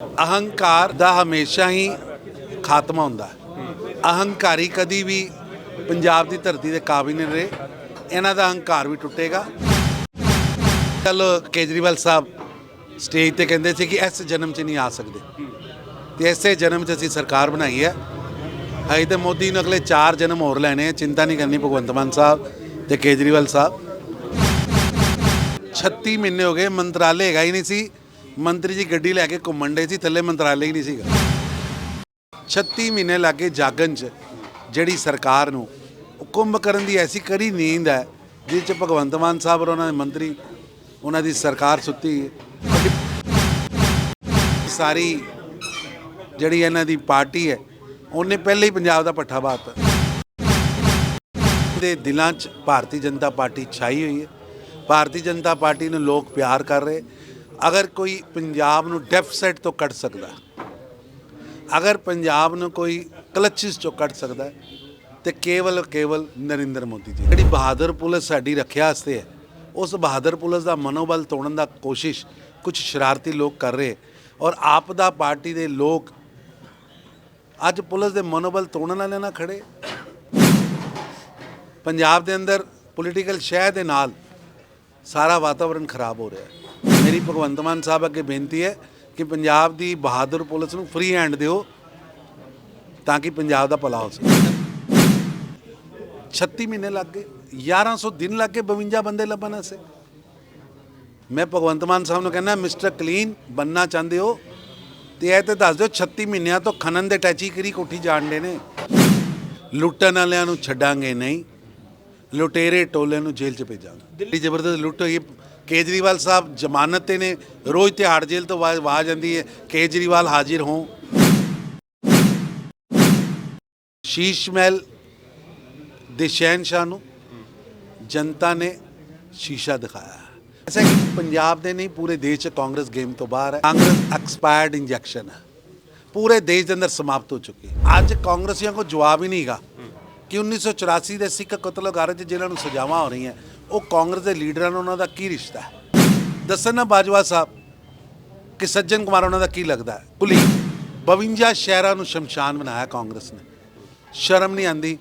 ਅਹੰਕਾਰ ਦਾ ਹਮੇਸ਼ਾ ਹੀ ਖਾਤਮਾ ਹੁੰਦਾ ਅਹੰਕਾਰੀ ਕਦੀ ਵੀ ਪੰਜਾਬ ਦੀ ਧਰਤੀ ਦੇ ਕਾਬਿਲ ਨਹੀਂ ਰਹੇ। ਇਹਨਾਂ ਦਾ ਅਹੰਕਾਰ ਵੀ ਟੁੱਟੇਗਾ। ਕੱਲ ਕੇਜਰੀਵਾਲ ਸਾਹਿਬ ਸਟੇਜ ਤੇ ਕਹਿੰਦੇ ਸੀ ਕਿ ਇਸ ਜਨਮ 'ਚ ਨਹੀਂ ਆ ਸਕਦੇ। ਤੇ ਇਸੇ ਜਨਮ 'ਚ ਅਸੀਂ ਸਰਕਾਰ ਬਣਾਈ ਹੈ। ਹਜੇ ਤੇ ਮੋਦੀ ਨੂੰ ਅਗਲੇ 4 ਜਨਮ ਹੋਰ ਲੈਣੇ ਚਿੰਤਾ ਨਹੀਂ ਕਰਨੀ ਭਗਵੰਤ ਮਾਨ ਸਾਹਿਬ ਤੇ ਕੇਜਰੀਵਾਲ ਸਾਹਿਬ। 36 ਮਹੀਨੇ ਹੋ ਗਏ, ਮੰਤਰਾਲੇ ਹੈਗਾ ਹੀ ਨਹੀਂ ਸੀ। ਮੰਤਰੀ ਜੀ ਗੱਡੀ ਲੈ ਕੇ ਘੁੰਮਣ ਡੇ ਸੀ, ਥੱਲੇ ਮੰਤਰਾਲੇ ਹੀ ਨਹੀਂ ਸੀਗਾ। 36 ਮਹੀਨੇ ਲੱਗੇ ਜਾਗਣ 'ਚ ਜਿਹੜੀ ਸਰਕਾਰ ਨੂੰ ਕੁੰਭ ਕਰਨ ਦੀ ਐਸੀ ਕਰੀ ਨੀਂਦ ਹੈ, ਜਿਸ 'ਚ ਭਗਵੰਤ ਮਾਨ ਸਾਹਿਬ ਔਰ ਉਹਨਾਂ ਦੇ ਮੰਤਰੀ, ਉਹਨਾਂ ਦੀ ਸਰਕਾਰ ਸੁੱਤੀ ਹੈ। ਸਾਰੀ ਜਿਹੜੀ ਇਹਨਾਂ ਦੀ ਪਾਰਟੀ ਹੈ, ਉਹਨੇ ਪਹਿਲੇ ਹੀ ਪੰਜਾਬ ਦਾ ਪੱਠਾ ਬਾਤ। ਦੇ ਦਿਲਾਂ 'ਚ ਭਾਰਤੀ ਜਨਤਾ ਪਾਰਟੀ ਛਾਈ ਹੋਈ ਹੈ। ਭਾਰਤੀ ਜਨਤਾ ਪਾਰਟੀ ਨੂੰ ਲੋਕ ਪਿਆਰ ਕਰ ਰਹੇ ਅਗਰ ਕੋਈ ਪੰਜਾਬ ਨੂੰ ਡੈਫਿਸਿਟ ਤੋਂ ਕੱਢ ਸਕਦਾ ਅਗਰ ਪੰਜਾਬ ਨੂੰ ਕੋਈ ਕਲਚਿਸ ਚੋਂ ਕੱਢ ਸਕਦਾ ਹੈ, ਤੇ ਕੇਵਲ ਕੇਵਲ ਨਰਿੰਦਰ ਮੋਦੀ ਜੀ। ਜਿਹੜੀ ਬਹਾਦਰ ਪੁਲਿਸ ਸਾਡੀ ਰੱਖਿਆ ਵਾਸਤੇ ਹੈ ਉਸ ਬਹਾਦਰ ਪੁਲਿਸ ਦਾ ਮਨੋਬਲ ਤੋੜਨ ਦਾ ਕੋਸ਼ਿਸ਼ ਕੁਝ ਸ਼ਰਾਰਤੀ ਲੋਕ ਕਰ ਰਹੇ ਔਰ ਆਪ ਦਾ ਪਾਰਟੀ ਦੇ ਲੋਕ ਅੱਜ ਪੁਲਿਸ ਦੇ ਮਨੋਬਲ ਤੋੜਨ ਵਾਲੇ ਨਾਲ ਖੜੇ ਪੰਜਾਬ ਦੇ ਅੰਦਰ ਪੋਲੀਟੀਕਲ ਸ਼ਹਿ ਦੇ ਨਾਲ ਸਾਰਾ ਵਾਤਾਵਰਣ ਖਰਾਬ ਹੋ ਰਿਹਾ ਹੈ। ਮੇਰੀ ਭਗਵੰਤ ਮਾਨ ਸਾਹਿਬ ਅੱਗੇ ਬੇਨਤੀ ਹੈ ਕਿ ਪੰਜਾਬ ਦੀ ਬਹਾਦਰ ਪੁਲਿਸ ਨੂੰ ਫ੍ਰੀ ਹੈਂਡ ਦਿਓ ਤਾਂ ਕਿ ਪੰਜਾਬ ਦਾ ਭਲਾ ਹੋ ਸਕੇ। 36 ਮਹੀਨੇ ਲੱਗ ਗਏ 1100 ਦਿਨ ਲੱਗ ਗਏ 52 ਬੰਦੇ ਲੱਭਣ ਵਾਸਤੇ। ਮੈਂ ਭਗਵੰਤ ਮਾਨ ਸਾਹਿਬ ਨੂੰ ਕਹਿੰਦਾ, ਮਿਸਟਰ ਕਲੀਨ ਬੰਨਾ ਚਾਹੁੰਦੇ ਹੋ? ਤੇ ਇਹ ਤੇ ਦੱਸ ਦਿਓ 36 ਮਹੀਨਿਆਂ ਤੋਂ ਖਨਨ ਦੇ ਟੈਚੀ ਕਰੀ ਕੋਠੀ ਜਾਣਦੇ ਨੇ? ਲੁੱਟਣ ਵਾਲਿਆਂ ਨੂੰ ਛੱਡਾਂਗੇ ਨਹੀਂ। ਲੁਟੇਰੇ ਟੋਲੇ ਨੂੰ ਜੇਲ੍ਹ 'ਚ ਭੇਜਾਂਗਾ। ਦਿੱਲੀ ਜ਼ਬਰਦਸਤ ਲੁੱਟ ਹੋਈ ਕੇਜਰੀਵਾਲ ਸਾਹਿਬ ਜ਼ਮਾਨਤ ਤੇ ਨੇ। ਰੋਜ਼ ਤਿਹਾੜ ਜੇਲ੍ਹ ਤੋਂ ਆਵਾਜ਼ ਜਾਂਦੀ ਹੈ, ਕੇਜਰੀਵਾਲ ਹਾਜ਼ਰ ਹੋਂ ਸ਼ੀਸ਼ ਮਹਿਲ ਦੇ ਸ਼ਹਿਨशाह ਨੂੰ ਜਨਤਾ ਨੇ ਸ਼ੀਸ਼ਾ ਦਿਖਾਇਆ। ਐਸਾ ਕਿ ਪੰਜਾਬ ਦੇ ਨਹੀਂ, ਪੂਰੇ ਦੇਸ਼ 'ਚ ਕਾਂਗਰਸ ਗੇਮ ਤੋਂ ਬਾਹਰ ਹੈ। ਕਾਂਗਰਸ ਐਕਸਪਾਇਰਡ ਇੰਜੈਕਸ਼ਨ ਹੈ। ਪੂਰੇ ਦੇਸ਼ ਦੇ ਅੰਦਰ ਸਮਾਪਤ ਹੋ ਚੁੱਕੀ ਅੱਜ ਕਾਂਗਰਸੀਆਂ ਕੋ ਜਵਾਬ ਹੀ ਨਹੀਂਗਾ ਕਿ 1984 ਦੇ ਸਿੱਖ ਕਤਲਗਾਰਾਂ 'ਚ ਜਿਹਨਾਂ ਨੂੰ ਸਜ਼ਾਵਾਂ ਹੋ ਰਹੀਆਂ, ਉਹ ਕਾਂਗਰਸ ਦੇ ਲੀਡਰਾਂ ਨਾਲ ਉਹਨਾਂ ਦਾ ਕੀ ਰਿਸ਼ਤਾ ਹੈ? ਦੱਸਣ ਨਾ ਬਾਜਵਾ ਸਾਹਿਬ, ਕਿ ਸੱਜਣ ਕੁਮਾਰ ਉਹਨਾਂ ਦਾ ਕੀ ਲੱਗਦਾ ਕੁਲੀ 52 ਸ਼ਹਿਰਾਂ ਨੂੰ ਸ਼ਮਸ਼ਾਨ ਬਣਾਇਆ ਕਾਂਗਰਸ ਨੇ। ਸ਼ਰਮ ਨਹੀਂ ਆਂਦੀ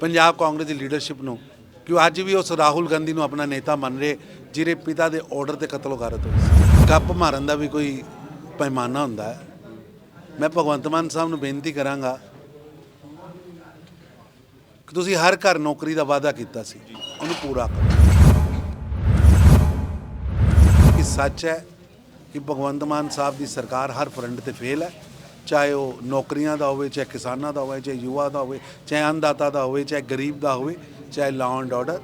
ਪੰਜਾਬ ਕਾਂਗਰਸ ਦੀ ਲੀਡਰਸ਼ਿਪ ਨੂੰ, ਕਿ ਉਹ ਅੱਜ ਵੀ ਉਸ ਰਾਹੁਲ ਗਾਂਧੀ ਨੂੰ ਆਪਣਾ ਨੇਤਾ ਮੰਨ ਰਹੇ, ਜਿਹਦੇ ਪਿਤਾ ਦੇ ਆਰਡਰ ਤੇ ਕਤਲ ਹੋਏ ਗੱਪ ਮਾਰਨ ਦਾ ਵੀ ਕੋਈ ਪੈਮਾਨਾ ਹੁੰਦਾ ਹੈ। ਮੈਂ ਭਗਵੰਤ ਮਾਨ ਸਾਹਿਬ ਨੂੰ ਬੇਨਤੀ ਕਰਾਂਗਾ ਕਿ ਤੁਸੀਂ ਹਰ ਘਰ ਨੌਕਰੀ ਦਾ ਵਾਅਦਾ ਕੀਤਾ ਸੀ, ਉਹਨੂੰ ਪੂਰਾ ਕਰੋ। ਇਹ ਸੱਚ ਹੈ ਕਿ ਭਗਵੰਤ ਮਾਨ ਸਾਹਿਬ ਦੀ ਸਰਕਾਰ ਹਰ ਫਰੰਟ ਤੇ ਫੇਲ ਹੈ। ਚਾਹੇ ਉਹ ਨੌਕਰੀਆਂ ਦਾ ਹੋਵੇ, ਚਾਹੇ ਕਿਸਾਨਾਂ ਦਾ ਹੋਵੇ, ਚਾਹੇ ਯੁਵਾ ਦਾ ਹੋਵੇ, ਚਾਹੇ ਅੰਨਦਾਤਾ ਦਾ ਹੋਵੇ, ਚਾਹੇ ਗਰੀਬ ਦਾ ਹੋਵੇ, ਚਾਹੇ ਲਾਅ ਐਂਡ ਆਰਡਰ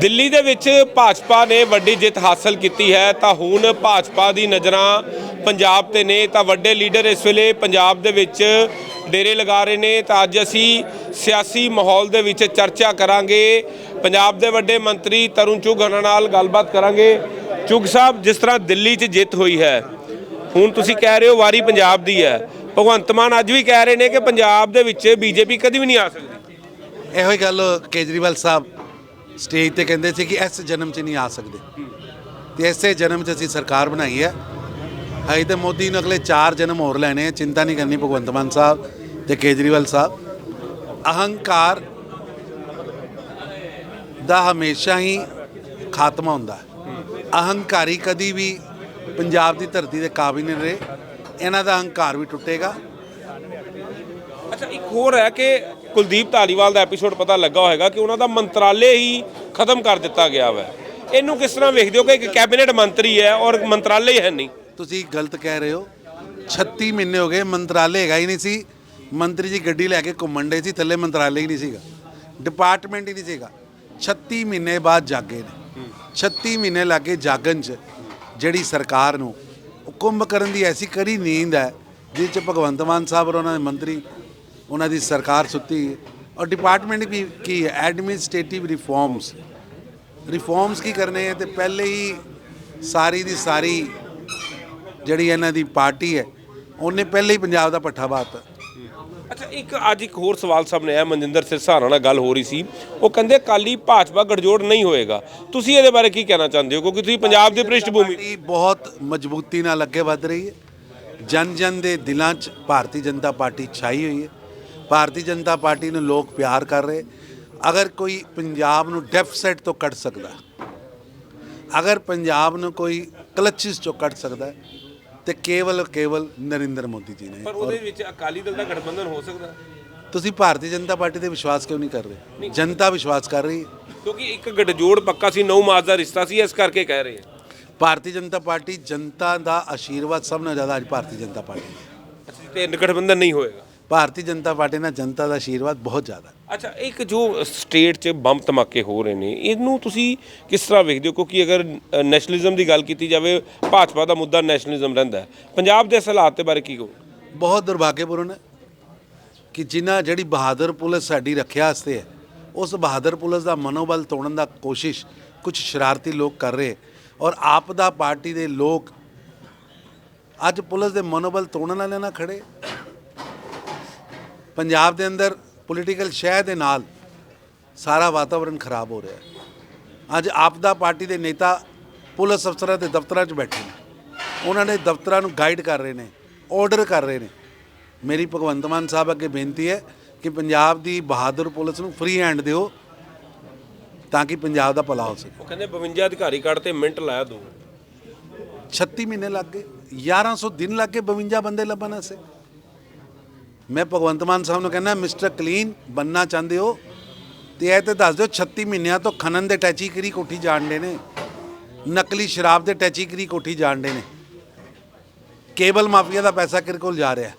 ਦਿੱਲੀ ਦੇ ਵਿੱਚ ਭਾਜਪਾ ਨੇ ਵੱਡੀ ਜਿੱਤ ਹਾਸਲ ਕੀਤੀ ਹੈ, ਤਾਂ ਹੁਣ ਭਾਜਪਾ ਦੀ ਨਜ਼ਰਾਂ ਪੰਜਾਬ ਤੇ ਨੇ, ਤਾਂ ਵੱਡੇ ਲੀਡਰ ਇਸ ਵੇਲੇ ਪੰਜਾਬ ਦੇ ਵਿੱਚ ਡੇਰੇ ਲਗਾ ਰਹੇ ਨੇ ਤਾਂ ਅੱਜ ਅਸੀਂ ਸਿਆਸੀ ਮਾਹੌਲ ਦੇ ਵਿੱਚ ਚਰਚਾ ਕਰਾਂਗੇ। ਪੰਜਾਬ ਦੇ ਵੱਡੇ ਮੰਤਰੀ ਤਰੁਣ ਚੁੱਘ ਉਹਨਾਂ ਨਾਲ ਗੱਲਬਾਤ ਕਰਾਂਗੇ। ਚੁੱਘ ਸਾਹਿਬ, ਜਿਸ ਤਰ੍ਹਾਂ ਦਿੱਲੀ 'ਚ ਜਿੱਤ ਹੋਈ ਹੈ, ਹੁਣ ਤੁਸੀਂ ਕਹਿ ਰਹੇ ਹੋ ਵਾਰੀ ਪੰਜਾਬ ਦੀ ਹੈ। ਭਗਵੰਤ ਮਾਨ ਅੱਜ ਵੀ ਕਹਿ ਰਹੇ ਨੇ ਕਿ ਪੰਜਾਬ ਦੇ ਵਿੱਚ ਬੀਜੇਪੀ ਕਦੀ ਵੀ ਨਹੀਂ ਆ ਸਕਦੀ। ਇਹੋ ਹੀ ਗੱਲ ਕੇਜਰੀਵਾਲ ਸਾਹਿਬ ਸਟੇਜ ਤੇ ਕਹਿੰਦੇ ਸੀ ਕਿ ਇਸ ਜਨਮ 'ਚ ਨਹੀਂ ਆ ਸਕਦੇ। ਤੇ ਇਸੇ ਜਨਮ 'ਚ ਅਸੀਂ ਸਰਕਾਰ ਬਣਾਈ ਹੈ। ਅਜੇ ਤੇ ਮੋਦੀ ਨੂੰ ਅਗਲੇ 4 ਜਨਮ ਹੋਰ ਲੈਣੇ ਆ, ਚਿੰਤਾ ਨਹੀਂ ਕਰਨੀ ਭਗਵੰਤ ਮਾਨ ਸਾਹਿਬ। ਤੇ ਕੇਜਰੀਵਾਲ ਸਾਹਿਬ ਅਹੰਕਾਰ ਦਾ ਹਮੇਸ਼ਾ ਹੀ ਖਾਤਮਾ ਹੁੰਦਾ ਹੈ। ਅਹੰਕਾਰੀ ਕਦੀ ਵੀ ਪੰਜਾਬ ਦੀ ਧਰਤੀ ਦੇ ਕਾਬਿਲ ਨਹੀਂ ਰਹੇ। ਇਹਨਾਂ ਦਾ ਅਹੰਕਾਰ ਵੀ ਟੁੱਟੇਗਾ। ਅੱਛਾ ਇੱਕ ਹੋਰ ਹੈ ਕਿ ਕੁਲਦੀਪ ਧਾਲੀਵਾਲ ਦਾ ਐਪੀਸੋਡ ਪਤਾ ਲੱਗਾ ਹੋਵੇਗਾ ਕਿ ਉਹਨਾਂ ਦਾ ਮੰਤਰਾਲੇ ਹੀ ਖਤਮ ਕਰ ਦਿੱਤਾ ਗਿਆ ਵਾ। ਇਹਨੂੰ ਕਿਸ ਤਰ੍ਹਾਂ ਵੇਖਦੇ ਹੋ ਕਿ ਇੱਕ ਕੈਬਨਿਟ ਮੰਤਰੀ ਹੈ ਔਰ ਮੰਤਰਾਲੇ ਹੀ ਹੈ ਨਹੀਂ? ਤੁਸੀਂ ਗਲਤ ਕਹਿ ਰਹੇ ਹੋ। 36 ਮਹੀਨੇ ਹੋ ਗਏ ਮੰਤਰਾਲੇ ਹੈਗਾ ਹੀ ਨਹੀਂ ਸੀ। ਮੰਤਰੀ ਜੀ ਗੱਡੀ ਲੈ ਕੇ ਘੁੰਮਣ ਡੇ ਸੀ, ਥੱਲੇ ਮੰਤਰਾਲੇ ਹੀ ਨਹੀਂ ਸੀਗਾ। ਡਿਪਾਰਟਮੈਂਟ ਹੀ ਨਹੀਂ ਸੀਗਾ। 36 ਮਹੀਨੇ ਬਾਅਦ ਜਾਗੇ ਨੇ। 36 ਮਹੀਨੇ ਲੱਗੇ ਜਾਗਣ 'ਚ ਜਿਹੜੀ ਸਰਕਾਰ ਨੂੰ ਕੁੰਭ ਕਰਨ ਦੀ ਐਸੀ ਕਰੀ ਨੀਂਦ ਹੈ, ਜਿਸ 'ਚ ਭਗਵੰਤ ਮਾਨ ਸਾਹਿਬ ਔਰ ਉਹਨਾਂ ਦੇ ਮੰਤਰੀ, ਉਹਨਾਂ ਦੀ ਸਰਕਾਰ ਸੁੱਤੀ ਔਰ ਡਿਪਾਰਟਮੈਂਟ ਵੀ ਕੀ ਹੈ, ਐਡਮਿਨਿਸਟ੍ਰੇਟਿਵ ਰਿਫਾਰਮਸ। ਰਿਫਾਰਮਸ ਕੀ ਕਰਨੇ ਹੈ, ਤੇ ਪਹਿਲੇ ਹੀ ਸਾਰੀ ਦੀ ਸਾਰੀ ਜਿਹੜੀ ਇਹਨਾਂ ਦੀ ਪਾਰਟੀ ਹੈ, ਉਹਨੇ ਪਹਿਲੇ ਹੀ ਪੰਜਾਬ ਦਾ ਪੱਠਾ ਬਾਤ ਅੱਛਾ, ਇੱਕ ਅੱਜ ਇੱਕ ਹੋਰ ਸਵਾਲ ਸਾਹਮਣੇ ਆਇਆ, ਮਨਜਿੰਦਰ ਸਿਰਸਾਰਾ ਨਾਲ ਗੱਲ ਹੋ ਰਹੀ ਸੀ। ਉਹ ਕਹਿੰਦੇ ਕਾਲੀ ਭਾਜਪਾ ਗੜਜੋੜ ਨਹੀਂ ਹੋਏਗਾ। ਤੁਸੀਂ ਇਹਦੇ ਬਾਰੇ ਕੀ ਕਹਿਣਾ ਚਾਹੁੰਦੇ ਹੋ? ਕਿਉਂਕਿ ਤੁਸੀਂ ਪੰਜਾਬ ਦੀ ਪ੍ਰਿਸ਼ਠਭੂਮੀ ਪਾਰਟੀ ਬਹੁਤ ਮਜ਼ਬੂਤੀ ਨਾਲ ਅੱਗੇ ਵਧ ਰਹੀ ਹੈ। ਜਨ ਜਨ ਦੇ ਦਿਲਾਂ 'ਚ ਭਾਰਤੀ ਜਨਤਾ ਪਾਰਟੀ ਛਾਈ ਹੋਈ ਹੈ। ਭਾਰਤੀ ਜਨਤਾ ਪਾਰਟੀ ਨੂੰ ਲੋਕ ਪਿਆਰ ਕਰ ਰਹੇ। ਅਗਰ ਕੋਈ ਪੰਜਾਬ ਨੂੰ ਡੈਫਿਸਿਟ ਤੋਂ ਕੱਢ ਸਕਦਾ, ਅਗਰ ਪੰਜਾਬ ਨੂੰ ਕੋਈ ਕਲਚਿਸ ਚੋਂ ਕੱਢ ਸਕਦਾ ਤੇ ਕੇਵਲ ਕੇਵਲ ਨਰਿੰਦਰ ਮੋਦੀ ਜੀ ਨੇ। ਪਰ ਉਹਦੇ ਵਿੱਚ ਅਕਾਲੀ ਦਲ ਦਾ ਗਠਬੰਧਨ ਹੋ ਸਕਦਾ ਤੁਸੀਂ ਭਾਰਤੀ ਜਨਤਾ ਪਾਰਟੀ ਤੇ ਵਿਸ਼ਵਾਸ ਕਿਉਂ ਨਹੀਂ ਕਰ ਰਹੇ? ਜਨਤਾ ਵਿਸ਼ਵਾਸ ਕਰ ਰਹੀ ਕਿਉਂਕਿ ਇੱਕ ਗਠਜੋੜ ਪੱਕਾ ਸੀ ਨੌ ਮਾਸ ਦਾ ਰਿਸ਼ਤਾ ਸੀ ਇਸ ਕਰਕੇ ਕਹਿ ਰਹੇ ਭਾਰਤੀ ਜਨਤਾ ਪਾਰਟੀ ਜਨਤਾ ਦਾ ਆਸ਼ੀਰਵਾਦ ਸਭ ਨਾਲੋਂ ਜ਼ਿਆਦਾ ਅੱਜ ਭਾਰਤੀ ਜਨਤਾ ਪਾਰਟੀ ਤੇ ਗਠਬੰਧਨ ਨਹੀਂ ਹੋਏਗਾ। ਭਾਰਤੀ ਜਨਤਾ ਪਾਰਟੀ ਨਾਲ ਜਨਤਾ ਦਾ ਆਸ਼ੀਰਵਾਦ ਬਹੁਤ ਜ਼ਿਆਦਾ। ਅੱਛਾ ਇੱਕ ਜੋ ਸਟੇਟ 'ਚ ਬੰਬ ਧਮਾਕੇ ਹੋ ਰਹੇ ਨੇ ਇਹਨੂੰ ਤੁਸੀਂ ਕਿਸ ਤਰ੍ਹਾਂ ਵੇਖਦੇ ਹੋ? ਕਿਉਂਕਿ ਅਗਰ ਨੈਸ਼ਨਲਿਜ਼ਮ ਦੀ ਗੱਲ ਕੀਤੀ ਜਾਵੇ ਭਾਜਪਾ ਦਾ ਮੁੱਦਾ ਨੈਸ਼ਨਲਿਜ਼ਮ ਰਹਿੰਦਾ ਪੰਜਾਬ ਦੇ ਇਸ ਹਾਲਾਤ ਦੇ ਬਾਰੇ ਕੀ ਕਹੋ ਬਹੁਤ ਦੁਰਭਾਗਯਪੂਰਨ ਹੈ ਕਿ ਜਿਨ੍ਹਾਂ ਜਿਹੜੀ ਬਹਾਦਰ ਪੁਲਿਸ ਸਾਡੀ ਰੱਖਿਆ ਵਾਸਤੇ ਹੈ ਉਸ ਬਹਾਦਰ ਪੁਲਿਸ ਦਾ ਮਨੋਬਲ ਤੋੜਨ ਦਾ ਕੋਸ਼ਿਸ਼ ਕੁਝ ਸ਼ਰਾਰਤੀ ਲੋਕ ਕਰ ਰਹੇ ਔਰ ਆਪ ਦਾ ਪਾਰਟੀ ਦੇ ਲੋਕ ਅੱਜ ਪੁਲਿਸ ਦੇ ਮਨੋਬਲ ਤੋੜਨ ਵਾਲਿਆਂ ਨਾਲ ਖੜੇ ਪੰਜਾਬ ਦੇ ਅੰਦਰ ਪੋਲੀਟੀਕਲ ਸ਼ਹਿ ਦੇ ਨਾਲ ਸਾਰਾ ਵਾਤਾਵਰਣ ਖਰਾਬ ਹੋ ਰਿਹਾ ਹੈ। ਅੱਜ ਆਪ ਦਾ ਪਾਰਟੀ ਦੇ ਨੇਤਾ ਪੁਲਿਸ ਅਫਸਰਾਂ ਦੇ ਦਫ਼ਤਰਾਂ 'ਚ ਬੈਠੇ ਨੇ। ਉਹਨਾਂ ਨੇ ਦਫ਼ਤਰਾਂ ਨੂੰ ਗਾਈਡ ਕਰ ਰਹੇ ਨੇ ਆਰਡਰ ਕਰ ਰਹੇ ਨੇ। ਮੇਰੀ ਭਗਵੰਤ ਮਾਨ ਸਾਹਿਬ ਅੱਗੇ ਬੇਨਤੀ ਹੈ ਕਿ ਪੰਜਾਬ ਦੀ ਬਹਾਦਰ ਪੁਲਿਸ ਨੂੰ ਫ੍ਰੀ ਹੈਂਡ ਦਿਓ ਤਾਂ ਕਿ ਪੰਜਾਬ ਦਾ ਭਲਾ ਹੋ ਸਕੇ। ਉਹ ਕਹਿੰਦੇ 52 ਅਧਿਕਾਰੀ ਕੱਢ ਤੇ ਮਿੰਟ ਲਾਇਆ ਦੋ। 36 ਮਹੀਨੇ ਲੱਗ ਗਏ 1100 ਦਿਨ ਲੱਗ ਗਏ 52 ਬੰਦੇ ਲੱਭਣ ਵਾਸਤੇ। ਮੈਂ ਭਗਵੰਤ ਮਾਨ ਸਾਹਿਬ ਨੂੰ ਕਹਿੰਦਾ, ਮਿਸਟਰ ਕਲੀਨ ਬੰਨਾ ਚਾਹੁੰਦੇ ਹੋ? ਤੇ ਇਹ ਤੇ ਦੱਸ ਦਿਓ 36 ਮਹੀਨਿਆਂ ਤੋਂ ਖਨਨ ਦੇ ਟੈਚੀ ਟੈਚੀਕਰੀ ਕੋਠੀ ਜਾਣਦੇ ਨੇ। ਨਕਲੀ ਸ਼ਰਾਬ ਦੇ ਟੈਚੀ ਟੈਚੀਕਰੀ ਕੋਠੀ ਜਾਣਦੇ ਨੇ। ਕੇਬਲ ਮਾਫੀਆ ਦਾ ਪੈਸਾ ਕਿਹਦੇ ਕੋਲ ਜਾ ਰਿਹਾ?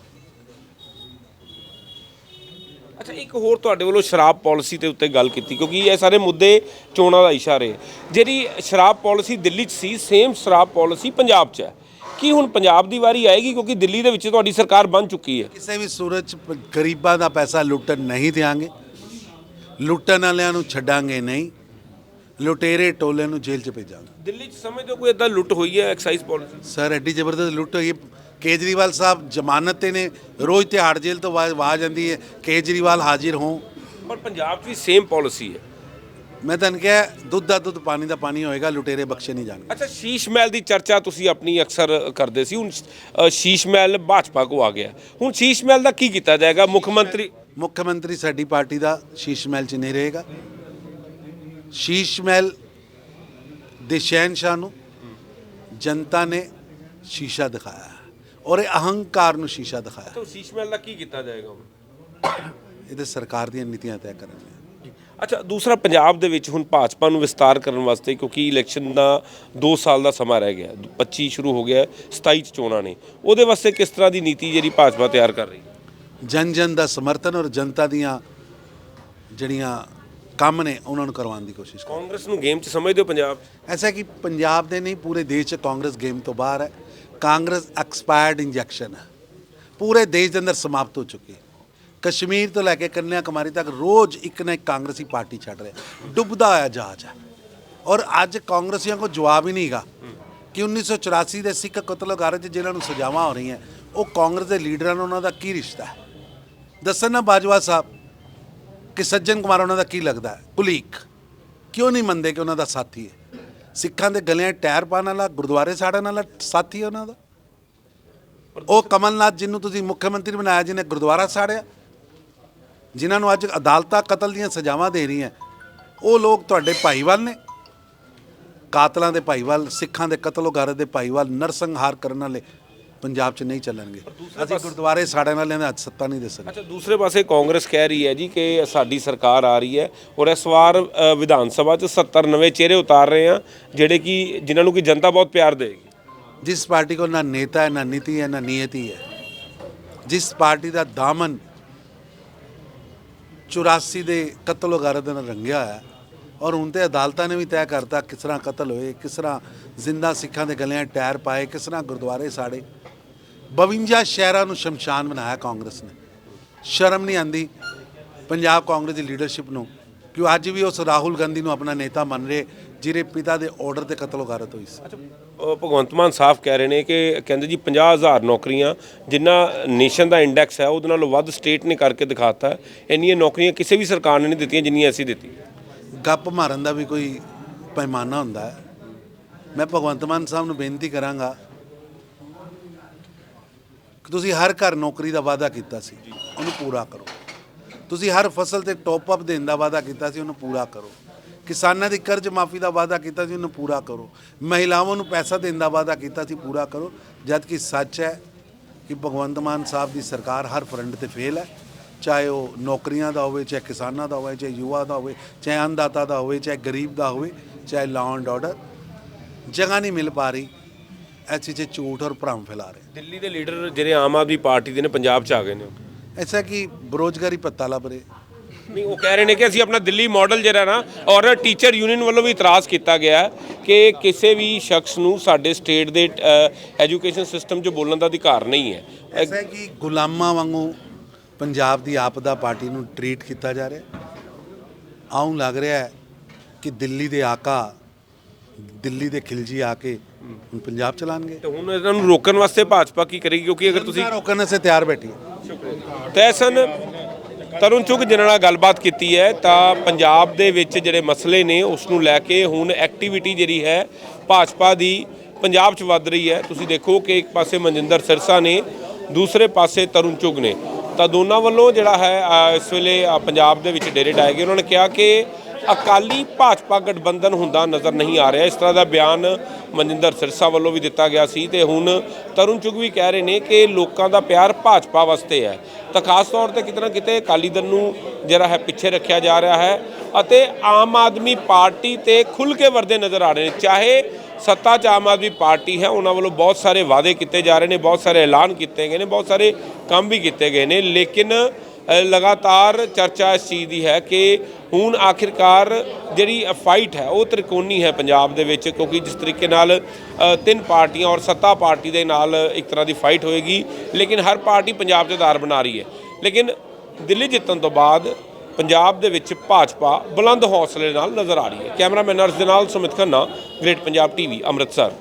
ਅੱਛਾ, ਇੱਕ ਹੋਰ ਤੁਹਾਡੇ ਵੱਲੋਂ ਸ਼ਰਾਬ ਪਾਲਿਸੀ ਦੇ ਉੱਤੇ ਗੱਲ ਕੀਤੀ, ਕਿਉਂਕਿ ਇਹ ਸਾਰੇ ਮੁੱਦੇ ਚੋਣਾਂ ਦਾ ਇਸ਼ਾਰੇ ਜਿਹੜੀ ਸ਼ਰਾਬ ਪਾਲਿਸੀ ਦਿੱਲੀ 'ਚ ਸੀ ਸੇਮ ਸ਼ਰਾਬ ਪਾਲਿਸੀ ਪੰਜਾਬ 'ਚ ਹੈ। ਕੀ ਹੁਣ ਪੰਜਾਬ ਦੀ ਵਾਰੀ ਆਏਗੀ ਕਿਉਂਕਿ ਦਿੱਲੀ ਦੇ ਵਿੱਚ ਤੁਹਾਡੀ ਸਰਕਾਰ ਬਣ ਚੁੱਕੀ ਹੈ? ਕਿਸੇ ਵੀ ਸੂਰਤ 'ਚ ਪ- ਗਰੀਬਾਂ ਦਾ ਪੈਸਾ ਲੁੱਟਣ ਨਹੀਂ ਦਿਆਂਗੇ। ਲੁੱਟਣ ਵਾਲਿਆਂ ਨੂੰ ਛੱਡਾਂਗੇ ਨਹੀਂ। ਲੁਟੇਰੇ ਟੋਲੇ ਨੂੰ ਜੇਲ੍ਹ 'ਚ ਭੇਜਾਂਗੇ। ਦਿੱਲੀ 'ਚ ਸਮਝਦੇ ਹੋ ਕੋਈ ਇਦਾਂ ਲੁੱਟ ਹੋਈ ਹੈ ਐਕਸਾਈਜ਼ ਪਾਲਿਸੀ? ਸਰ ਐਡੀ ਜ਼ਬਰਦਸਤ ਲੁੱਟ ਹੋਈ ਹੈ। ਕੇਜਰੀਵਾਲ ਸਾਹਿਬ ਜ਼ਮਾਨਤ ਤੇ ਨੇ। ਰੋਜ਼ ਤਿਹਾੜ ਜੇਲ੍ਹ ਤੋਂ ਆਵਾਜ਼ ਆ ਜਾਂਦੀ ਹੈ ਕੇਜਰੀਵਾਲ ਹਾਜ਼ਰ ਹੋ ਪਰ ਪੰਜਾਬ 'ਚ ਵੀ ਸੇਮ ਪਾਲਿਸੀ ਹੈ। ਮੈਂ ਤੁਹਾਨੂੰ ਕਿਹਾ ਦੁੱਧ ਦਾ ਦੁੱਧ ਪਾਣੀ ਦਾ ਪਾਣੀ ਹੋਏਗਾ ਲੁਟੇਰੇ ਬਖਸ਼ੇ ਨਹੀਂ ਜਾਣਗੇ। ਅੱਛਾ ਸ਼ੀਸ਼ ਮਹਿਲ ਦੀ ਚਰਚਾ ਤੁਸੀਂ ਆਪਣੀ ਅਕਸਰ ਕਰਦੇ ਸੀ ਹੁਣ ਅ, ਸ਼ੀਸ਼ ਮਹਿਲ ਭਾਜਪਾ ਕੋ ਆ ਗਿਆ। ਹੁਣ ਸ਼ੀਸ਼ ਮਹਿਲ ਦਾ ਕੀ ਕੀਤਾ ਜਾਏਗਾ? ਮੁੱਖ ਮੰਤਰੀ ਮੁੱਖ ਮੰਤਰੀ ਸਾਡੀ ਪਾਰਟੀ ਦਾ ਸ਼ੀਸ਼ ਮਹਿਲ 'ਚ ਨਹੀਂ ਰਹੇਗਾ। ਸ਼ੀਸ਼ ਮਹਿਲ ਦੇ ਸ਼ਹਿਨशाह ਨੂੰ ਜਨਤਾ ਨੇ ਸ਼ੀਸ਼ਾ ਦਿਖਾਇਆ ਹੈ ਔਰ ਇਹ ਅਹੰਕਾਰ ਨੂੰ ਸ਼ੀਸ਼ਾ ਦਿਖਾਇਆ ਤਾਂ ਸ਼ੀਸ਼ ਮਹਿਲ ਦਾ ਕੀ ਕੀਤਾ ਜਾਏਗਾ ਹੁਣ? ਇਹ ਤੇ ਸਰਕਾਰ ਦੀਆਂ ਨੀਤੀਆਂ ਤੈਅ ਕਰਨਗੀਆਂ ਅੱਛਾ ਦੂਸਰਾ ਪੰਜਾਬ ਦੇ ਵਿੱਚ ਹੁਣ ਭਾਜਪਾ ਨੂੰ ਵਿਸਤਾਰ ਕਰਨ ਵਾਸਤੇ ਕਿਉਂਕਿ ਇਲੈਕਸ਼ਨ ਦਾ 2 ਸਾਲ ਦਾ ਸਮਾਂ ਰਹਿ ਗਿਆ 25 ਸ਼ੁਰੂ ਹੋ ਗਿਆ 27 ਚ ਚੋਣਾਂ ਨੇ। ਉਹਦੇ ਵਾਸਤੇ ਕਿਸ ਤਰ੍ਹਾਂ ਦੀ ਨੀਤੀ ਜਿਹੜੀ ਭਾਜਪਾ ਤਿਆਰ ਕਰ ਰਹੀ ਹੈ? ਜਨ ਜਨ ਦਾ ਸਮਰਥਨ ਔਰ ਜਨਤਾ ਦੀਆਂ ਜਿਹੜੀਆਂ ਕੰਮ ਨੇ ਉਹਨਾਂ ਨੂੰ ਕਰਵਾਉਣ ਦੀ ਕੋਸ਼ਿਸ਼ ਕਰ। ਕਾਂਗਰਸ ਨੂੰ ਗੇਮ 'ਚ ਸਮਝਦੇ ਹੋ ਪੰਜਾਬ? ਐਸਾ ਕਿ ਪੰਜਾਬ ਦੇ ਨਹੀਂ ਪੂਰੇ ਦੇਸ਼ 'ਚ ਕਾਂਗਰਸ ਗੇਮ ਤੋਂ ਬਾਹਰ ਹੈ। ਕਾਂਗਰਸ ਐਕਸਪਾਇਰਡ ਇੰਜੈਕਸ਼ਨ ਹੈ। ਪੂਰੇ ਦੇਸ਼ ਦੇ ਅੰਦਰ ਸਮਾਪਤ ਹੋ ਚੁੱਕੀ ਹੈ। ਕਸ਼ਮੀਰ ਤੋਂ ਲੈ ਕੇ ਕੰਨਿਆ ਕੁਮਾਰੀ ਤੱਕ ਰੋਜ਼ ਇੱਕ ਨਾ ਇੱਕ ਕਾਂਗਰਸੀ ਪਾਰਟੀ ਛੱਡ ਰਿਹਾ। ਡੁੱਬਦਾ ਹੋਇਆ ਜਹਾਜ਼ ਹੈ ਔਰ ਅੱਜ ਕਾਂਗਰਸੀਆਂ ਕੋ ਜਵਾਬ ਹੀ ਨਹੀਂਗਾ ਕਿ 1984 ਦੇ ਸਿੱਖ ਕਤਲਗਾਰਾਂ 'ਚ ਜਿਨ੍ਹਾਂ ਨੂੰ ਸਜ਼ਾਵਾਂ ਹੋ ਰਹੀਆਂ, ਉਹ ਕਾਂਗਰਸ ਦੇ ਲੀਡਰਾਂ ਨਾਲ ਉਹਨਾਂ ਦਾ ਕੀ ਰਿਸ਼ਤਾ ਹੈ? ਦੱਸਣ ਨਾ ਬਾਜਵਾ ਸਾਹਿਬ ਕਿ ਸੱਜਣ ਕੁਮਾਰ ਉਹਨਾਂ ਦਾ ਕੀ ਲੱਗਦਾ ਹੈ? ਕੁਲੀਕ ਕਿਉਂ ਨਹੀਂ ਮੰਨਦੇ ਕਿ ਉਹਨਾਂ ਦਾ ਸਾਥੀ ਹੈ? ਸਿੱਖਾਂ ਦੇ ਗਲਿਆਂ ਟਾਇਰ ਪਾਉਣ ਵਾਲਾ, ਗੁਰਦੁਆਰੇ ਸਾੜਨ ਵਾਲਾ ਸਾਥੀ ਉਹਨਾਂ ਦਾ? ਉਹ ਕਮਲਨਾਥ ਜਿਹਨੂੰ ਤੁਸੀਂ ਮੁੱਖ ਮੰਤਰੀ ਬਣਾਇਆ, ਜਿਹਨੇ ਗੁਰਦੁਆਰਾ ਸਾੜਿਆ ਜਿਨ੍ਹਾਂ ਨੂੰ ਅੱਜ ਅਦਾਲਤਾਂ ਕਤਲ ਦੀਆਂ ਸਜ਼ਾਵਾਂ ਦੇ ਰਹੀਆਂ ਉਹ ਲੋਕ ਤੁਹਾਡੇ ਭਾਈਵਾਲ ਨੇ। ਕਾਤਲਾਂ ਦੇ ਭਾਈਵਾਲ ਸਿੱਖਾਂ ਦੇ ਕਤਲੋਗਾਰੇ ਦੇ ਭਾਈਵਾਲ ਨਰਸੰਹਾਰ ਕਰਨ ਵਾਲੇ ਪੰਜਾਬ 'ਚ ਨਹੀਂ ਚੱਲਣਗੇ। ਅਸੀਂ ਗੁਰਦੁਆਰੇ ਸਾੜਨ ਵਾਲਿਆਂ ਦੇ ਅੱਜ ਸੱਤਾ ਨਹੀਂ ਦੇ ਸਕਦੇ। ਅੱਛਾ ਦੂਸਰੇ ਪਾਸੇ ਕਾਂਗਰਸ ਕਹਿ ਰਹੀ ਹੈ ਜੀ ਕਿ ਸਾਡੀ ਸਰਕਾਰ ਆ ਰਹੀ ਹੈ ਔਰ ਇਸ ਵਾਰ ਵਿਧਾਨ ਸਭਾ 'ਚ 70 ਨਵੇਂ ਚਿਹਰੇ ਉਤਾਰ ਰਹੇ ਆ ਜਿਹੜੇ ਕਿ ਜਿਨ੍ਹਾਂ ਨੂੰ ਕਿ ਜਨਤਾ ਬਹੁਤ ਪਿਆਰ ਦੇਗੀ ਜਿਸ ਪਾਰਟੀ ਕੋ ਨਾ ਨੇਤਾ ਹੈ ਨਾ ਨੀਤੀ ਹੈ ਨਾ ਨੀਅਤੀ ਹੈ ਜਿਸ ਪਾਰਟੀ ਦਾ ਦਾਮਨ 84 ਦੇ ਕਤਲ ਵਗੈਰਾ ਦੇ ਨਾਲ ਰੰਗਿਆ ਹੋਇਆ ਔਰ ਹੁਣ ਤੇ ਅਦਾਲਤਾਂ ਨੇ ਵੀ ਤੈਅ ਕਰਤਾ ਕਿਸ ਤਰ੍ਹਾਂ ਕਤਲ ਹੋਏ, ਕਿਸ ਤਰ੍ਹਾਂ ਜ਼ਿੰਦਾ ਸਿੱਖਾਂ ਦੇ ਗਲਿਆਂ ਟਾਇਰ ਪਾਏ, ਕਿਸ ਤਰ੍ਹਾਂ ਗੁਰਦੁਆਰੇ ਸਾੜੇ। 52 ਸ਼ਹਿਰਾਂ ਨੂੰ ਸ਼ਮਸ਼ਾਨ ਬਣਾਇਆ ਕਾਂਗਰਸ ਨੇ। ਸ਼ਰਮ ਨਹੀਂ ਆਂਦੀ ਪੰਜਾਬ ਕਾਂਗਰਸ ਦੀ ਲੀਡਰਸ਼ਿਪ ਨੂੰ ਕਿ ਅੱਜ ਵੀ ਉਸ ਰਾਹੁਲ ਗਾਂਧੀ ਨੂੰ ਆਪਣਾ ਨੇਤਾ ਮੰਨ ਰਹੇ ਜਿਹਦੇ ਪਿਤਾ ਦੇ ਆਰਡਰ ਤੇ ਕਤਲੋਗਾਰਤ ਹੋਈ ਸੀ। ਅ, ਭਗਵੰਤ ਮਾਨ ਸਾਫ਼ ਕਹਿ ਰਹੇ ਨੇ ਕਿ ਕਹਿੰਦੇ ਜੀ 50000 ਨੌਕਰੀਆਂ ਜਿੰਨਾ ਨੇਸ਼ਨ ਦਾ ਇੰਡੈਕਸ ਹੈ ਉਹਦੇ ਨਾਲੋਂ ਵੱਧ ਸਟੇਟ ਨੇ ਕਰਕੇ ਦਿਖਾਤਾ। ਇੰਨੀਆਂ ਨੌਕਰੀਆਂ ਕਿਸੇ ਵੀ ਸਰਕਾਰ ਨੇ ਨਹੀਂ ਦਿੱਤੀਆਂ ਜਿੰਨੀਆਂ ਅਸੀਂ ਦਿੱਤੀ। ਗੱਪ ਮਾਰਨ ਦਾ ਵੀ ਕੋਈ ਪੈਮਾਨਾ ਹੁੰਦਾ ਹੈ। ਮੈਂ ਭਗਵੰਤ ਮਾਨ ਸਾਹਿਬ ਨੂੰ ਬੇਨਤੀ ਕਰਾਂਗਾ ਕਿ ਤੁਸੀਂ ਹਰ ਘਰ ਨੌਕਰੀ ਦਾ ਵਾਅਦਾ ਕੀਤਾ ਸੀ ਉਹਨੂੰ ਪੂਰਾ ਕਰੋ। ਤੁਸੀਂ ਹਰ ਫਸਲ ਤੇ ਟੌਪ ਅਪ ਦੇਣ ਦਾ ਵਾਅਦਾ ਕੀਤਾ ਸੀ ਉਹਨੂੰ ਪੂਰਾ ਕਰੋ। ਕਿਸਾਨਾਂ ਦੀ ਕਰਜ਼ ਮਾਫੀ ਦਾ ਵਾਅਦਾ ਕੀਤਾ ਸੀ ਉਹਨੂੰ ਪੂਰਾ ਕਰੋ। ਮਹਿਲਾਵਾਂ ਨੂੰ ਪੈਸਾ ਦੇਣ ਦਾ ਵਾਅਦਾ ਕੀਤਾ ਸੀ ਪੂਰਾ ਕਰੋ। ਜਦ ਕਿ ਸੱਚ ਹੈ ਕਿ ਭਗਵੰਤ ਮਾਨ ਸਾਹਿਬ ਦੀ ਸਰਕਾਰ ਹਰ ਫਰੰਟ ਤੇ ਫੇਲ ਹੈ। ਚਾਹੇ ਉਹ ਨੌਕਰੀਆਂ ਦਾ ਹੋਵੇ ਚਾਹੇ ਕਿਸਾਨਾਂ ਦਾ ਹੋਵੇ ਚਾਹੇ ਯੁਵਾ ਦਾ ਹੋਵੇ ਚਾਹੇ ਅੰਨਦਾਤਾ ਦਾ ਹੋਵੇ ਚਾਹੇ ਗਰੀਬ ਦਾ ਹੋਵੇ ਚਾਹੇ ਲਾਅ ਐਂਡ ਆਰਡਰ ਜਗ੍ਹਾ ਨਹੀਂ ਮਿਲ ਪਾ ਰਹੀ। ਐਸੀ ਚ ਝੂਠ ਔਰ ਭਰਮ ਫੈਲਾ ਰਹੇ। ਦਿੱਲੀ ਦੇ ਲੀਡਰ ਜਿਹੜੇ ਆਮ ਆਦਮੀ ਪਾਰਟੀ ਦੇ ਨੇ ਪੰਜਾਬ 'ਚ ਆ ਗਏ ਨੇ। ਐਸਾ ਕਿ ਬੇਰੁਜ਼ਗਾਰੀ ਪੱਤਾ ਲੱਭ ਰਹੇ। ਨਹੀਂ ਉਹ ਕਹਿ ਰਹੇ ਨੇ ਕਿ ਅਸੀਂ ਆਪਣਾ ਦਿੱਲੀ ਮਾਡਲ ਜਿਹੜਾ ਨਾ ਔਰ ਟੀਚਰ ਯੂਨੀਅਨ ਵੱਲੋਂ ਵੀ ਇਤਰਾਜ਼ ਕੀਤਾ ਗਿਆ ਕਿ ਕਿਸੇ ਵੀ ਸ਼ਖਸ ਨੂੰ ਸਾਡੇ ਸਟੇਟ ਦੇ ਐਜੂਕੇਸ਼ਨ ਸਿਸਟਮ 'ਚ ਬੋਲਣ ਦਾ ਅਧਿਕਾਰ ਨਹੀਂ ਹੈ। ਐਸਾ ਕਿ ਗੁਲਾਮਾਂ ਵਾਂਗੂ ਪੰਜਾਬ ਦੀ ਆਪਦਾ ਪਾਰਟੀ ਨੂੰ ਟਰੀਟ ਕੀਤਾ ਜਾ ਰਿਹਾ ਆਉਂ ਲੱਗ ਰਿਹਾ ਹੈ ਕਿ ਦਿੱਲੀ ਦੇ ਆਕਾ ਦਿੱਲੀ ਦੇ ਖਿਲਜੀ ਆ ਕੇ ਹੁਣ ਪੰਜਾਬ ਚਲਾਣਗੇ। ਤੇ ਹੁਣ ਇਹਨਾਂ ਨੂੰ ਰੋਕਣ ਵਾਸਤੇ ਭਾਜਪਾ ਕੀ ਕਰੇਗੀ? ਕਿਉਂਕਿ ਅਗਰ ਤੁਸੀਂ ਰੋਕਣ ਵਾਸਤੇ ਤਿਆਰ ਬੈਠੀ ਹੈ। ਤੈਸਨ ਤਰੁਣ ਚੁਗ ਜਿਨ੍ਹਾਂ ਨਾਲ ਗੱਲਬਾਤ ਕੀਤੀ ਹੈ, ਤਾਂ ਪੰਜਾਬ ਦੇ ਵਿੱਚ ਜਿਹੜੇ ਮਸਲੇ ਨੇ ਉਸ ਨੂੰ ਲੈ ਕੇ ਹੁਣ ਐਕਟੀਵਿਟੀ ਜਿਹੜੀ ਹੈ ਭਾਜਪਾ ਦੀ ਪੰਜਾਬ 'ਚ ਵੱਧ ਰਹੀ ਹੈ। ਤੁਸੀਂ ਦੇਖੋ ਕਿ ਇੱਕ ਪਾਸੇ ਮਨਜਿੰਦਰ ਸਿਰਸਾ ਨੇ, ਦੂਸਰੇ ਪਾਸੇ ਤਰੁਣ ਚੁਗ ਨੇ। ਤਾਂ ਦੋਨਾਂ ਵੱਲੋਂ ਜਿਹੜਾ ਹੈ ਇਸ ਵੇਲੇ ਪੰਜਾਬ ਦੇ ਵਿੱਚ ਡੇਰੇ ਡਾਏ ਗਏ। ਉਹਨਾਂ ਨੇ ਕਿਹਾ ਕਿ ਅਕਾਲੀ ਭਾਜਪਾ ਗਠਬੰਧਨ ਹੁੰਦਾ ਨਜ਼ਰ ਨਹੀਂ ਆ ਰਿਹਾ। ਇਸ ਤਰ੍ਹਾਂ ਦਾ ਬਿਆਨ ਮਨਜਿੰਦਰ ਸਿਰਸਾ ਵੱਲੋਂ ਵੀ ਦਿੱਤਾ ਗਿਆ ਸੀ ਤੇ ਹੁਣ ਤਰੁਣ ਚੁਗ ਵੀ ਕਹਿ ਰਹੇ ਨੇ ਕਿ ਲੋਕਾਂ ਦਾ ਪਿਆਰ ਭਾਜਪਾ ਵਾਸਤੇ ਹੈ। ਤਾਂ ਖਾਸ ਤੌਰ ਤੇ ਕਿਤੇ ਨਾ ਕਿਤੇ ਅਕਾਲੀ ਦਲ ਨੂੰ ਜਿਹੜਾ ਹੈ ਪਿੱਛੇ ਰੱਖਿਆ ਜਾ ਰਿਹਾ ਹੈ ਅਤੇ ਆਮ ਆਦਮੀ ਪਾਰਟੀ ਤੇ ਖੁੱਲ ਕੇ ਵਰਦੇ ਨਜ਼ਰ ਆ ਰਹੇ ਨੇ। ਚਾਹੇ ਸੱਤਾ 'ਚ ਆਮ ਆਦਮੀ ਪਾਰਟੀ ਹੈ, ਉਹਨਾਂ ਵੱਲੋਂ ਬਹੁਤ ਸਾਰੇ ਵਾਅਦੇ ਕੀਤੇ ਜਾ ਰਹੇ ਨੇ, ਬਹੁਤ ਸਾਰੇ ਐਲਾਨ ਕੀਤੇ ਗਏ ਨੇ, ਬਹੁਤ ਸਾਰੇ ਕੰਮ ਵੀ ਕੀਤੇ ਗਏ ਨੇ, ਲੇਕਿਨ ਲਗਾਤਾਰ ਚਰਚਾ ਇਸ ਚੀਜ਼ ਦੀ ਹੈ ਕਿ ਹੁਣ ਆਖਿਰਕਾਰ ਜਿਹੜੀ ਫਾਈਟ ਹੈ, ਉਹ ਤ੍ਰਿਕੋਣੀ ਹੈ ਪੰਜਾਬ ਦੇ ਵਿੱਚ, ਕਿਉਂਕਿ ਜਿਸ ਤਰੀਕੇ ਨਾਲ ਤਿੰਨ ਪਾਰਟੀਆਂ ਔਰ ਸੱਤਾ ਪਾਰਟੀ ਦੇ ਨਾਲ ਇੱਕ ਤਰ੍ਹਾਂ ਦੀ ਫਾਈਟ ਹੋਏਗੀ, ਲੇਕਿਨ ਹਰ ਪਾਰਟੀ ਪੰਜਾਬ 'ਚ ਆਧਾਰ ਬਣਾ ਰਹੀ ਹੈ। ਲੇਕਿਨ ਦਿੱਲੀ ਜਿੱਤਣ ਤੋਂ ਬਾਅਦ ਪੰਜਾਬ ਦੇ ਵਿੱਚ ਭਾਜਪਾ ਬੁਲੰਦ ਹੌਸਲੇ ਨਾਲ ਨਜ਼ਰ ਆ ਰਹੀ ਹੈ। ਕੈਮਰਾਮੈਨ ਅਰਸ਼ ਦੇ ਨਾਲ ਸੁਮਿਤ ਖੰਨਾ ਗ੍ਰੇਟ ਪੰਜਾਬ ਟੀਵੀ ਅੰਮ੍ਰਿਤਸਰ।